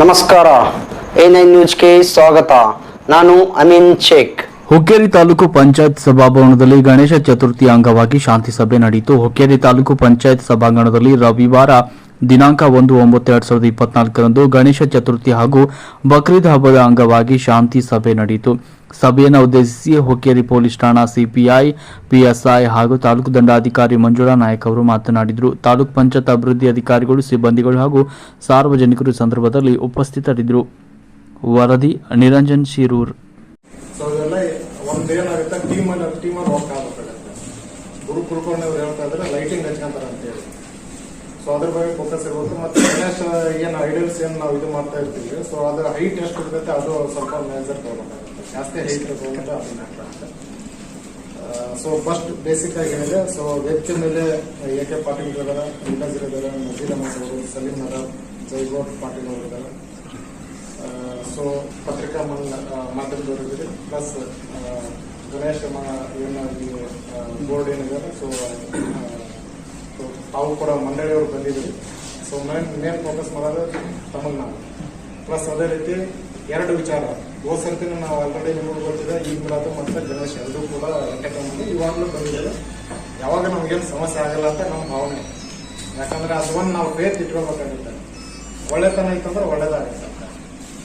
ನಮಸ್ಕಾರ. A nine ನ್ಯೂಸ್ಗೆ ಸ್ವಾಗತ. ನಾನು ಅಮೀನ್ ಶೇಖ್. ಹುಕ್ಕೇರಿ ತಾಲೂಕು ಪಂಚಾಯತ್ ಸಭಾಭವನದಲ್ಲಿ ಗಣೇಶ ಚತುರ್ಥಿ ಅಂಗವಾಗಿ ಶಾಂತಿ ಸಭೆ ನಡೆಯಿತು. ಹುಕ್ಕೇರಿ ತಾಲೂಕು ಪಂಚಾಯತ್ ಸಭಾಂಗಣದಲ್ಲಿ ರವಿವಾರ ದಿನಾಂಕ ಒಂದು ಒಂಬತ್ತು ಎರಡ್ ಸಾವಿರದ ಇಪ್ಪತ್ನಾಲ್ಕರಂದು ಗಣೇಶ ಚತುರ್ಥಿ ಹಾಗೂ ಬಕ್ರೀದ್ ಹಬ್ಬದ ಅಂಗವಾಗಿ ಶಾಂತಿ ಸಭೆ ನಡೆಯಿತು. ಸಭೆಯನ್ನು ಉದ್ದೇಶಿಸಿ ಹೊಕ್ಕೇರಿ ಪೊಲೀಸ್ ಠಾಣಾ ಸಿಪಿಐ, ಪಿಎಸ್ಐ ಹಾಗೂ ತಾಲೂಕು ದಂಡಾಧಿಕಾರಿ ಮಂಜುಳಾ ನಾಯಕ್ ಅವರು ಮಾತನಾಡಿದರು. ತಾಲೂಕು ಪಂಚಾಯತ್ ಅಭಿವೃದ್ಧಿ ಅಧಿಕಾರಿಗಳು, ಸಿಬ್ಬಂದಿಗಳು ಹಾಗೂ ಸಾರ್ವಜನಿಕರು ಸಂದರ್ಭದಲ್ಲಿ ಉಪಸ್ಥಿತರಿದ್ದರು. ವರದಿ ನಿರಂಜನ್ ಶಿರೂರ್. ಗುರು ಕುಲಕರ್ಣಿ ಅವ್ರು ಹೇಳ್ತಾ ಇದ್ರೆ ಲೈಟಿಂಗ್ ಹಚ್ಕೊಂತಾರ ಅಂತ ಹೇಳಿ ಸೊ ಅದ್ರ ಬಗ್ಗೆ ಫೋಕಸ್ ಇರ್ಬೋದು ಮತ್ತೆ ಗಣೇಶ ಏನು ಐಡಲ್ಸ್ ಏನು ನಾವು ಇದು ಮಾಡ್ತಾ ಇರ್ತೀವಿ. ಸೊ ಅದರ ಹೈಟ್ ಎಷ್ಟು ಇರ್ತೈತೆ ಅದು ಸ್ವಲ್ಪ ಮೇಜರ್ ತಗೋಬೇಕಾಗುತ್ತೆ ಜಾಸ್ತಿ ಹೈಟ್ ಇರ್ಬೋದು ಅದು ಮ್ಯಾಟರ್ ಆಗುತ್ತೆ. ಸೊ ಫಸ್ಟ್ ಬೇಸಿಕ್ ಆಗಿ ಏನಿದೆ ಸೊ ವೆಚ್ ಮೇಲೆ ಎ ಕೆ ಪಾಟೀಲ್ ಇದಾರೆ ಮುಖಾಜಿರ್ ಇದಾರೆ ನಜೀರ್ ಅಹಮದ್ ಅವರು ಸಲೀಂ ಜೈಗೋಟ್ ಪಾಟೀಲ್ ಅವರು ಇದಾರೆ. ಸೊ ಪತ್ರಿಕಾ ಮಾಧ್ಯಮದವರು ಇದ್ದೀರಿ. ಪ್ಲಸ್ ಗಣೇಶ ಮ- ಏನು ಬೋರ್ಡ್ ಏನಿದೆ ಸೊ ತಾವು ಕೂಡ ಮಂಡಳಿಯವರು ಬಂದಿದ್ರು ಸೊ ಮೇನ್ ಮೇನ್ ಫೋಕಸ್ ಮಾಡೋದು ತಮಿಳ್ನಾಡು ಪ್ಲಸ್ ಅದೇ ರೀತಿ ಎರಡು ವಿಚಾರ. ಹೋದ ಸರ್ತಿನ ನಾವು ಆಲ್ರೆಡಿ ನಿಮಗೆ ಗೊತ್ತಿದೆ ಈಗ ಮೂಲಕ ಮತ್ತೆ ಗಣೇಶ್ ಎಲ್ಲರೂ ಕೂಡ ಎಂಟರ್ಟೈನ್ಮೆಂಟ್ ಇವಾಗಲೂ ಬಂದಿದ್ದಾರೆ. ಯಾವಾಗ ನಮಗೇನು ಸಮಸ್ಯೆ ಆಗಲ್ಲ ಅಂತ ನಮ್ಮ ಭಾವನೆ. ಯಾಕಂದ್ರೆ ಅದು ಒಂದು ನಾವು ಫೇತ್ ಇಟ್ಕೋಬೇಕಾಗುತ್ತೆ. ಒಳ್ಳೆತನ ಇತ್ತಂದ್ರೆ ಒಳ್ಳೇದಾಗುತ್ತೆ.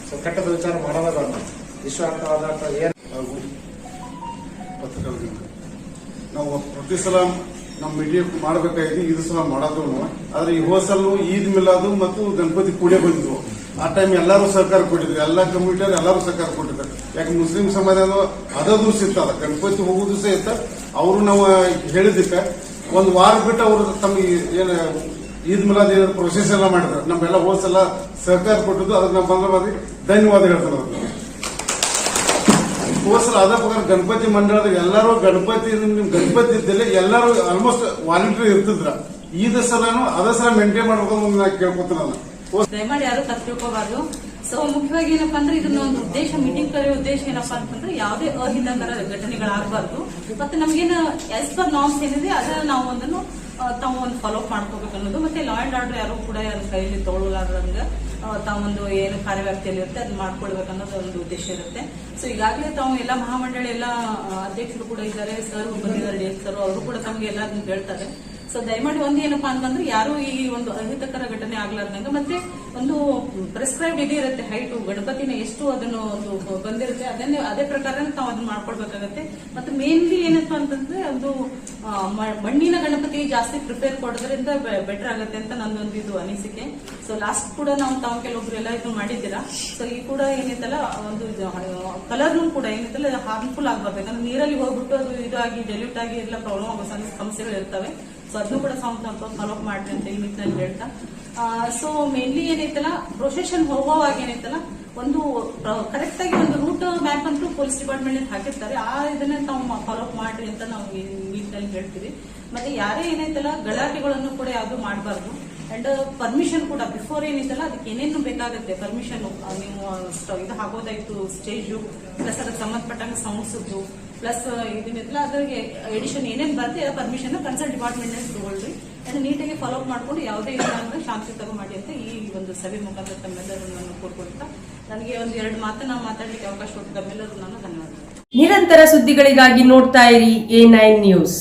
ಸೊ ಕೆಟ್ಟದ ವಿಚಾರ ಮಾಡೋದೇ ಬೇಡ. ವಿಶ್ವ ಆದ ಏನು ಹಾಗೂ ನಾವು ಪ್ರತಿ ಸಲ ನಮ್ಮ ಮೀಡಿಯಾ ಮಾಡಬೇಕಾಗಿದೆ, ಇದು ಸಲ ಮಾಡೋದು ಆದ್ರೆ ಈ ಹೋಸಲ್ ಸಲ ಈದ್ ಮಿಲಾದು ಮತ್ತು ಗಣಪತಿ ಕೂಡೇ ಬಂದಿದ್ವು. ಆ ಟೈಮ್ ಎಲ್ಲರೂ ಸಹಕಾರ ಕೊಟ್ಟಿದ್ರು. ಎಲ್ಲ ಕಂಪ್ಯೂಟರ್ ಎಲ್ಲರೂ ಸಹಕಾರ ಕೊಟ್ಟಿದ್ದಾರೆ ಯಾಕೆ ಮುಸ್ಲಿಂ ಸಮಾಜ ಅದೂ ಇತ್ತಲ್ಲ ಗಣಪತಿ ಹೋಗುದು ಸಹ ಇತ್ತ. ಅವರು ನಾವು ಹೇಳಿದ್ದಕ್ಕೆ ಒಂದು ವಾರ ಬಿಟ್ಟು ಅವರು ತಮ್ಮ ಏನು ಈದ್ ಮಿಲಾದ್ ಏನಾದ್ರು ಪ್ರೊಸೆಸ್ ಎಲ್ಲ ಮಾಡಿದ್ರು. ನಮ್ಮೆಲ್ಲ ಹೋಸಲ ಸರ್ಕಾರ ಕೊಟ್ಟಿದ್ದು. ಅದಕ್ಕೆ ನಾವು ಬಂದ ಧನ್ಯವಾದ ಹೇಳ್ತಾರೆ. ಹೋಸಲ ಅದ ಪ್ರಕಾರ ಗಣಪತಿ ಮಂಡಳದ ಎಲ್ಲರೂ ಗಣಪತಿ ನಿಮ್ ಗಣಪತಿ ಇದ್ದಲ್ಲಿ ಎಲ್ಲರೂ ಆಲ್ಮೋಸ್ಟ್ ವಾಲಂಟಿಯರ್ ಇರ್ತಿದ್ರ. ಈ ಸಲನು ಅದ ಸಲ ಮೇಂಟೈನ್ ಮಾಡ್ಬೇಕು ಅಂತ ನಾ ಕೇಳ್ಕೊತೀನಲ್ಲ ದಯಮಾಡಿ ಯಾರು ತಪ್ಪು ತಿಳ್ಕೋಬಾರ್ದು ಸೊ ಮುಖ್ಯವಾಗಿ ಏನಪ್ಪಾ ಅಂದ್ರೆ ಇದನ್ನ ಒಂದು ಉದ್ದೇಶ ಮೀಟಿಂಗ್ ಕರೆಯೋ ಉದ್ದೇಶ ಏನಪ್ಪಾ ಅಂತಂದ್ರೆ ಯಾವುದೇ ಅಹಿತಕರ ಘಟನೆಗಳಾಗಬಾರ್ದು ಮತ್ತೆ ನಮ್ಗೇನು ಎಸ್ ಪರ್ ನಾರ್ಮ್ಸ್ ಏನಿದೆ ಅದನ್ನ ನಾವು ಒಂದನ್ನು ತಾವು ಒಂದು ಫಾಲೋ ಅಪ್ ಮಾಡ್ಕೋಬೇಕು ಅನ್ನೋದು. ಮತ್ತೆ ಲಾ ಅಂಡ್ ಆರ್ಡರ್ ಯಾರು ಕೂಡ ಯಾರ ಕೈಯಲ್ಲಿ ತಗೊಳ್ಳಲಾರ್ದಂಗ ತಾವೊಂದು ಏನು ಕಾರ್ಯವ್ಯಾಪ್ತಿಯಲ್ಲಿ ಇರುತ್ತೆ ಅದನ್ನ ಮಾಡ್ಕೊಳ್ಬೇಕು ಅನ್ನೋದು ಒಂದು ಉದ್ದೇಶ ಇರುತ್ತೆ. ಸೊ ಈಗಾಗಲೇ ತಾವು ಎಲ್ಲ ಮಹಾಮಂಡಳಿ ಎಲ್ಲ ಅಧ್ಯಕ್ಷರು ಕೂಡ ಇದ್ದಾರೆ. ಸರ್ ಬಂದಿದ್ದಾರೆ ಡಿ ಸರ್ ಅವರು ಕೂಡ ತಮಗೆ ಎಲ್ಲ ಹೇಳ್ತಾರೆ. ಸೊ ದಯಮಾಡಿ ಒಂದು ಏನಪ್ಪಾ ಅಂತಂದ್ರೆ ಯಾರು ಈ ಒಂದು ಅಹಿತಕರ ಘಟನೆ ಆಗ್ಲಾರ್ದಂಗ, ಮತ್ತೆ ಒಂದು ಪ್ರಿಸ್ಕ್ರೈಬ್ ಇದೇ ಇರುತ್ತೆ ಹೈಟು ಗಣಪತಿನ ಎಷ್ಟು ಅದನ್ನು ಒಂದು ಬಂದಿರುತ್ತೆ, ಅದನ್ನೇ, ಅದೇ ಪ್ರಕಾರ ನಾವು ಅದನ್ನ ಮಾಡ್ಕೊಳ್ಬೇಕಾಗತ್ತೆ. ಮತ್ತೆ ಮೇನ್ಲಿ ಏನಪ್ಪಾ ಅಂತಂದ್ರೆ ಒಂದು ಮಣ್ಣಿನ ಗಣಪತಿ ಜಾಸ್ತಿ ಪ್ರಿಪೇರ್ ಕೊಡೋದ್ರಿಂದ ಬೆಟರ್ ಆಗುತ್ತೆ ಅಂತ ನಂದೊಂದು ಇದು ಅನಿಸಿಕೆ. ಸೊ ಲಾಸ್ಟ್ ಕೂಡ ನಾವು ತಾವು ಕೆಲವೊಬ್ರು ಎಲ್ಲ ಇದು ಮಾಡಿದ್ದೀರಾ? ಸೊ ಈ ಕೂಡ ಏನೈತಲ್ಲ ಒಂದು ಕಲರ್ನು ಕೂಡ ಏನೈತಲ್ಲ ಹಾರ್ಮ್ಫುಲ್ ಆಗ್ಬಾರ್ದು. ಯಾಕಂದ್ರೆ ನೀರಲ್ಲಿ ಹೋಗ್ಬಿಟ್ಟು ಅದು ಇದಾಗಿ ಡೆಲ್ಯೂಟ್ ಆಗಿ ಎಲ್ಲ ಪ್ರಾಬ್ಲಮ್ ಆಗೋ ಸಮಸ್ಯೆಗಳು ಇರ್ತವೆ ಸೊ ಅದನ್ನು ಕೂಡ ಸ್ವಲ್ಪ ಫಾಲೋ ಮಾಡ್ರಿ ಅಂತ ಈ ನಿಟ್ಟಿನಲ್ಲಿ ಹೇಳ್ತಾ. ಸೊ ಮೇನ್ಲಿ ಏನೈತಲ್ಲ ಪ್ರೊಸೆಷನ್ ಹೋಗುವಾಗ ಏನೈತಲ್ಲ, ಒಂದು ಕರೆಕ್ಟ್ ಆಗಿ ಒಂದು ರೂಟ್ ಮ್ಯಾಪ್ ಅಂತೂ ಪೊಲೀಸ್ ಡಿಪಾರ್ಟ್ಮೆಂಟ್ ಹಾಕಿರ್ತಾರೆ. ಆ ಇದನ್ನ ತಾವು ಫಾಲೋ ಮಾಡ್ರಿ ಅಂತ ನಾವು ಈ ನಿಟ್ಟಿನಲ್ಲಿ ಹೇಳ್ತೀವಿ. ಮತ್ತೆ ಯಾರೇ ಏನೈತಲ್ಲ, ಗಲಾಟೆಗಳನ್ನು ಕೂಡ ಯಾವ್ದು ಮಾಡಬಾರ್ದು. ಅಂಡ್ ಪರ್ಮಿಷನ್ ಕೂಡ ಬಿಫೋರ್ ಏನಿದೆಲ್ಲ ಅದಕ್ಕೆ ಏನೇನು ಬೇಕಾಗುತ್ತೆ? ಪರ್ಮಿಷನ್ ನೀವು ಇದು ಹಾಕೋದಾಯ್ತು ಸ್ಟೇಜು ಪ್ಲಸ್ ಅದಕ್ಕೆ ಸಂಬಂಧಪಟ್ಟಂಗೆ ಸೌಂಡ್ಸ್ ಪ್ಲಸ್ ಇದನ್ನೆಲ್ಲ ಅದ್ರಿಗೆ ಎಡಿಷನ್ ಏನೇನು ಬರುತ್ತೆ ಪರ್ಮಿಷನ್ ಕನ್ಸರ್ಟ್ ಡಿಪಾರ್ಟ್ಮೆಂಟ್ ತಗೊಳ್ರಿ. ಅಂಡ್ ನೀಟಾಗಿ ಫಾಲೋ ಅಪ್ ಮಾಡ್ಕೊಂಡು ಯಾವುದೇ ಇಲ್ಲ ಅಂದ್ರೆ ಶಾಂತಿ ತಗೋ ಮಾಡಿ ಅಂತ ಈ ಒಂದು ಸಭೆ ಮುಖಾಂತರ ತಮ್ಮೆಲ್ಲರೂ ನಾನು ಕೋರ್ಕೊಳ್ತಾ, ನನಗೆ ಒಂದು ಎರಡು ಮಾತನ್ನ ಮಾತಾಡ್ಲಿಕ್ಕೆ ಅವಕಾಶ ಕೊಟ್ಟು ತಮ್ಮೆಲ್ಲರೂ ನಾನು ಧನ್ಯವಾದ ನಿರಂತರ ಸುದ್ದಿಗಳಿಗಾಗಿ ನೋಡ್ತಾ ಇರಿ ಎ ನೈನ್ ನ್ಯೂಸ್.